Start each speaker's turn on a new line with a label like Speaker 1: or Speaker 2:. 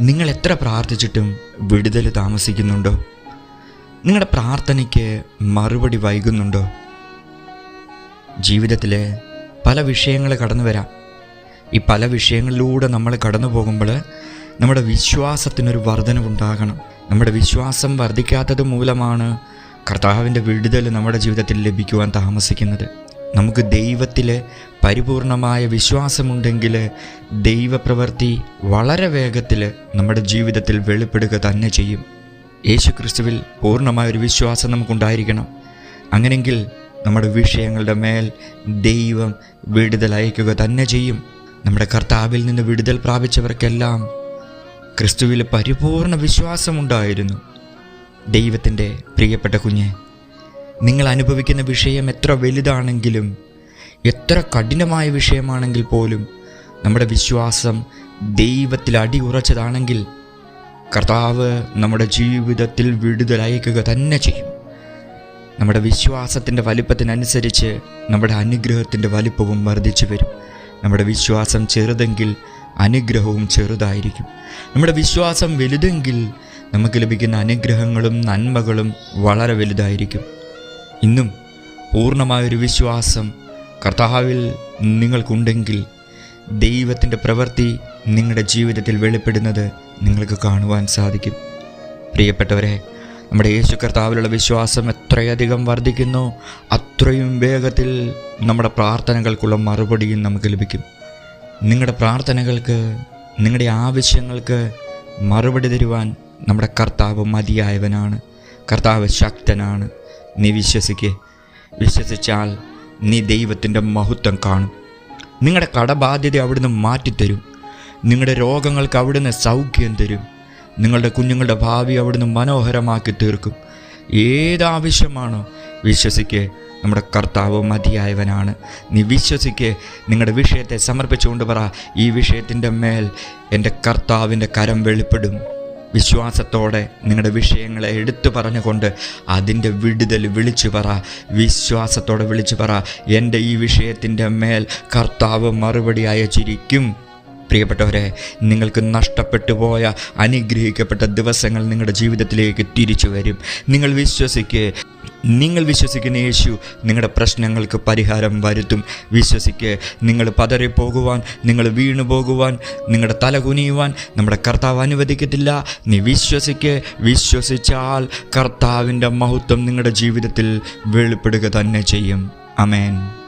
Speaker 1: നിങ്ങൾ എത്ര പ്രാർത്ഥിച്ചിട്ടും വിടുതൽ താമസിക്കുന്നുണ്ടോ? നിങ്ങളുടെ പ്രാർത്ഥനയ്ക്ക് മറുപടി വൈകുന്നുണ്ടോ? ജീവിതത്തിലെ പല വിഷയങ്ങൾ കടന്നു വരാം. ഈ പല വിഷയങ്ങളിലൂടെ നമ്മൾ കടന്നു പോകുമ്പോൾ നമ്മുടെ വിശ്വാസത്തിനൊരു വർധനവുണ്ടാകണം നമ്മുടെ വിശ്വാസം വർദ്ധിക്കാത്തത് മൂലമാണ് കർത്താവിന്റെ വിടുതൽ നമ്മുടെ ജീവിതത്തിൽ ലഭിക്കുവാൻ താമസിക്കുന്നത്. നമുക്ക് ദൈവത്തിൽ പരിപൂർണമായ വിശ്വാസമുണ്ടെങ്കിൽ ദൈവപ്രവൃത്തി വളരെ വേഗത്തിൽ നമ്മുടെ ജീവിതത്തിൽ വെളിപ്പെടുക തന്നെ ചെയ്യും. യേശു ക്രിസ്തുവിൽ പൂർണമായ ഒരു വിശ്വാസം നമുക്കുണ്ടായിരിക്കണം. അങ്ങനെങ്കിൽ നമ്മുടെ വിഷയങ്ങളുടെ മേൽ ദൈവം വിടുതൽ അയക്കുക തന്നെ ചെയ്യും. നമ്മുടെ കർത്താവിൽ നിന്ന് വിടുതൽ പ്രാപിച്ചവർക്കെല്ലാം ക്രിസ്തുവിൽ പരിപൂർണ വിശ്വാസമുണ്ടായിരുന്നു. ദൈവത്തിന്റെ പ്രിയപ്പെട്ട കുഞ്ഞെ നിങ്ങൾ അനുഭവിക്കുന്ന വിഷയം എത്ര വലുതാണെങ്കിലും എത്ര കഠിനമായ വിഷയമാണെങ്കിൽ പോലും നമ്മുടെ വിശ്വാസം ദൈവത്തിൽ അടിയുറച്ചതാണെങ്കിൽ കർത്താവ് നമ്മുടെ ജീവിതത്തിൽ വിടുതൽ അയക്കുക തന്നെ ചെയ്യും. നമ്മുടെ വിശ്വാസത്തിന്റെ വലിപ്പത്തിനനുസരിച്ച് നമ്മുടെ അനുഗ്രഹത്തിന്റെ വലിപ്പവും വർദ്ധിച്ചു വരും. നമ്മുടെ വിശ്വാസം ചെറുതെങ്കിൽ അനുഗ്രഹവും ചെറുതായിരിക്കും. നമ്മുടെ വിശ്വാസം വലുതെങ്കിൽ നമുക്ക് ലഭിക്കുന്ന അനുഗ്രഹങ്ങളും നന്മകളും വളരെ വലുതായിരിക്കും. ഇന്നും പൂർണമായൊരു വിശ്വാസം കർത്താവിൽ നിങ്ങൾക്കുണ്ടെങ്കിൽ ദൈവത്തിന്റെ പ്രവൃത്തി നിങ്ങളുടെ ജീവിതത്തിൽ വെളിപ്പെടുന്നത് നിങ്ങൾക്ക് കാണുവാൻ സാധിക്കും. പ്രിയപ്പെട്ടവരെ നമ്മുടെ യേശു കർത്താവിലുള്ള വിശ്വാസം എത്രയധികം വർദ്ധിക്കുന്നു അത്രയും വേഗത്തിൽ നമ്മുടെ പ്രാർത്ഥനകൾക്കുള്ള മറുപടിയും നമുക്ക് ലഭിക്കും. നിങ്ങളുടെ പ്രാർത്ഥനകൾക്ക് നിങ്ങളുടെ ആവശ്യങ്ങൾക്ക് മറുപടി തരുവാൻ നമ്മുടെ കർത്താവ് മതിയായവനാണ്. കർത്താവ് ശക്തനാണ്. നീ വിശ്വസിക്ക്. വിശ്വസിച്ചാൽ നീ ദൈവത്തിന്റെ മഹത്വം കാണും. നിങ്ങളുടെ കടബാധ്യത അവിടുന്ന് മാറ്റിത്തരും. നിങ്ങളുടെ രോഗങ്ങൾക്ക് അവിടുന്ന് സൗഖ്യം തരും. നിങ്ങളുടെ കുഞ്ഞുങ്ങളുടെ ഭാവി അവിടുന്ന് മനോഹരമാക്കി തീർക്കും. ഏതാവശ്യമാണോ വിശ്വസിക്ക്. നമ്മുടെ കർത്താവ് മതിയായവനാണ്. നീ വിശ്വസിക്ക്. നിങ്ങളുടെ വിഷയത്തെ സമർപ്പിച്ചുകൊണ്ട് പറ. ഈ വിഷയത്തിന്റെ മേൽ എന്റെ കർത്താവിന്റെ കരം വെളിപ്പെടും. വിശ്വാസത്തോടെ നിങ്ങളുടെ വിഷയങ്ങളെ എടുത്തു പറഞ്ഞുകൊണ്ട് അതിന്റെ വിടുതൽ വിളിച്ചു പറ വിശ്വാസത്തോടെ വിളിച്ചു പറ. എന്റെ ഈ വിഷയത്തിന്റെ മേൽ കർത്താവ് മറുപടി അയച്ചിരിക്കും. പ്രിയപ്പെട്ടവരെ നിങ്ങൾക്ക് നഷ്ടപ്പെട്ടു പോയ അനുഗ്രഹിക്കപ്പെട്ട ദിവസങ്ങൾ നിങ്ങളുടെ ജീവിതത്തിലേക്ക് തിരിച്ചു വരും. നിങ്ങൾ വിശ്വസിക്ക് നിങ്ങൾ വിശ്വസിക്കുന്ന യേശു നിങ്ങളുടെ പ്രശ്നങ്ങൾക്ക് പരിഹാരം വരുത്തും. വിശ്വസിക്ക്. നിങ്ങൾ പതറിപ്പോകുവാൻ നിങ്ങൾ വീണു പോകുവാൻ നിങ്ങളുടെ തല കുനിയുവാൻ നമ്മുടെ കർത്താവ് അനുവദിക്കത്തില്ല. നീ വിശ്വസിക്ക്. വിശ്വസിച്ചാൽ കർത്താവിന്റെ മഹത്വം നിങ്ങളുടെ ജീവിതത്തിൽ വെളിപ്പെടുക തന്നെ ചെയ്യും. അമേൻ